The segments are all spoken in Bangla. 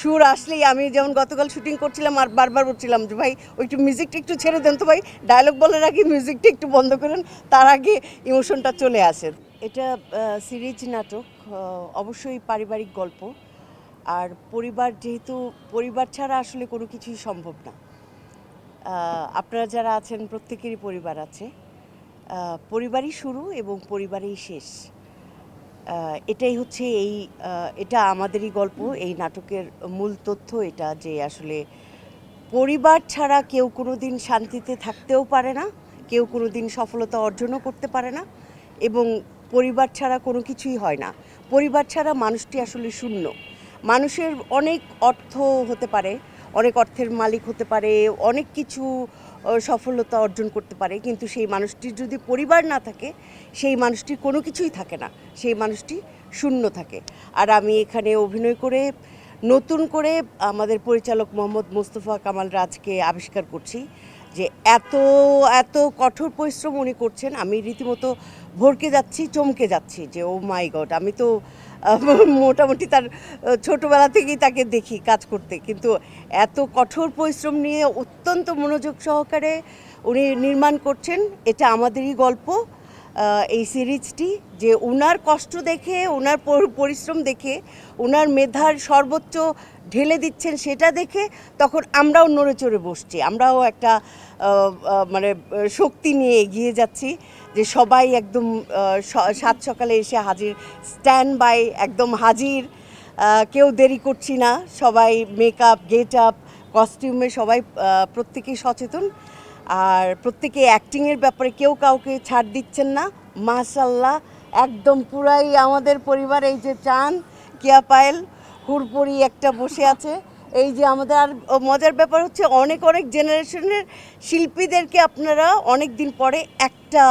সুর আসলেই আমি যেমন গতকাল শুটিং করছিলাম আর বারবার বলছিলাম যে, ভাই, ওই একটু মিউজিকটা একটু ছেড়ে দেন তো ভাই। ডায়লগ বলার আগে মিউজিকটা একটু বন্ধ করেন, তার আগে ইমোশনটা চলে আসে। এটা সিরিজ নাটক অবশ্যই পারিবারিক গল্প। আর পরিবার যেহেতু, পরিবার ছাড়া আসলে কোনো কিছুই সম্ভব না। আপনারা যারা আছেন, প্রত্যেকেরই পরিবার আছে। পরিবারই শুরু এবং পরিবারেই শেষ। এটাই হচ্ছে এই এটা আমাদেরই গল্প, এই নাটকের মূল তথ্য এটা যে আসলে পরিবার ছাড়া কেউ কোনো দিন শান্তিতে থাকতেও পারে না, কেউ কোনো দিন সফলতা অর্জনও করতে পারে না এবং পরিবার ছাড়া কোনো কিছুই হয় না। পরিবার ছাড়া মানুষটি আসলে শূন্য। মানুষের অনেক অর্থ হতে পারে, অনেক অর্থের মালিক হতে পারে, অনেক কিছু সফলতা অর্জন করতে পারে। কিন্তু সেই মানুষটির যদি পরিবার না থাকে, সেই মানুষটির কোনো কিছুই থাকে না। সেই মানুষটি শূন্য থাকে। আর আমি এখানে অভিনয় করে, নতুন করে আমাদের পরিচালক মোহাম্মদ মোস্তফা কামাল রাজকে আবিষ্কার করছি যে এত এত কঠোর পরিশ্রম উনি করছেন। আমি রীতিমতো ভরকে যাচ্ছি, চমকে যাচ্ছি যে ও মাই গড আমি তো মোটামুটি তার ছোটবেলা থেকেই তাকে দেখি কাজ করতে। কিন্তু এত কঠোর পরিশ্রম নিয়ে অত্যন্ত মনোযোগ সহকারে উনি নির্মাণ করছেন, এটা আমাদেরই গল্প এই সিরিজটি, যে ওনার কষ্ট দেখে ওনার পরিশ্রম দেখে ওনার মেধার সর্বোচ্চ ঢেলে দিচ্ছেন সেটা দেখে তখন আমরাও নড়ে চড়ে বসছি। আমরাও একটা মানে শক্তি নিয়ে এগিয়ে যাচ্ছি। যে সবাই একদম সাত সকালে এসে হাজির স্ট্যান্ড বাই একদম হাজির। কেউ দেরি করছি না, সবাই মেকআপ গেট আপ কস্টিউমে সবাই প্রত্যেকেই সচেতন। আর প্রত্যেকে অ্যাক্টিংয়ের ব্যাপারে কেউ কাউকে ছাড় দিচ্ছেন না। মাশাল্লাহ একদম পুরাই আমাদের পরিবার এই যে চান, কিয়া পায়েল, হুড়পড়ি একটা বসে আছে। এই যে আমাদের আর মজার ব্যাপার হচ্ছে অনেক অনেক জেনারেশনের শিল্পীদেরকে আপনারা অনেক দিন পরে একটা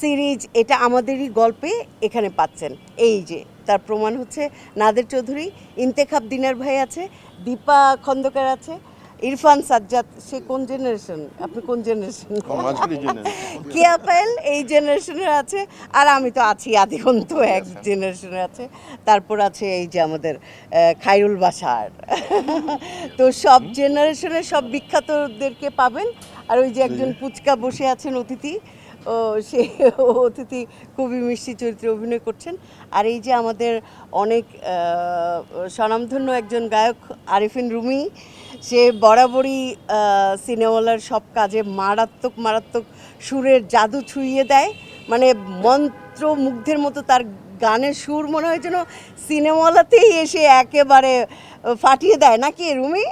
সিরিজ, এটা আমাদেরই গল্পে এখানে পাচ্ছেন। এই যে, তার প্রমাণ হচ্ছে নাদের চৌধুরী, ইন্তেখাব দিনার ভাই আছে, দীপা খন্দকার আছে ইরফান সাজ্জাদ সে কোন জেনারেশন আপনি কোন জেনারেশন কে আপেল এই জেনারেশনের আছে আর আমি তো আছি আদিগন্ত এক জেনারেশনের আছে। তারপর আছে এই যে আমাদের খাইরুল বাসার তো সব জেনারেশনের সব বিখ্যাতদেরকে পাবেন। আর ওই যে একজন পুচকা বসে আছেন অতিথি ও, সে অতিথি খুবই মিষ্টি চরিত্রে অভিনয় করছেন। আর এই যে আমাদের অনেক স্বনামধন্য একজন গায়ক আরিফিন রুমি, সে বরাবরই সিনেমালার সব কাজে মারাত্মক মারাত্মক সুরের জাদু ছুঁয়ে দেয়। মানে মন্ত্র মুগ্ধের মতো তার গানের সুর মনে হয় যেন সিনেমালাতেই এসে একেবারে ফাটিয়ে দেয়। নাকি রুমি?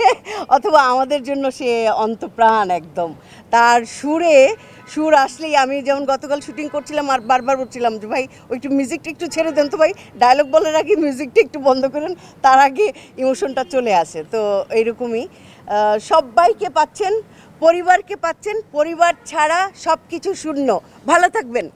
অথবা আমাদের জন্য সে অন্তপ্রাণ একদম। তার সুরে, সুর আসলেই আমি যেমন গতকাল শুটিং করছিলাম আর বারবার বলছিলাম যে, ভাই ওই একটু মিউজিকটা একটু ছেড়ে দেন তো ভাই। ডায়লগ বলার আগে মিউজিকটা একটু বন্ধ করেন, তার আগে ইমোশনটা চলে আসে। তো এইরকমই। সবাইকে পাচ্ছেন, পরিবারকে পাচ্ছেন, পরিবার ছাড়া সব কিছু শূন্য। ভালো থাকবেন।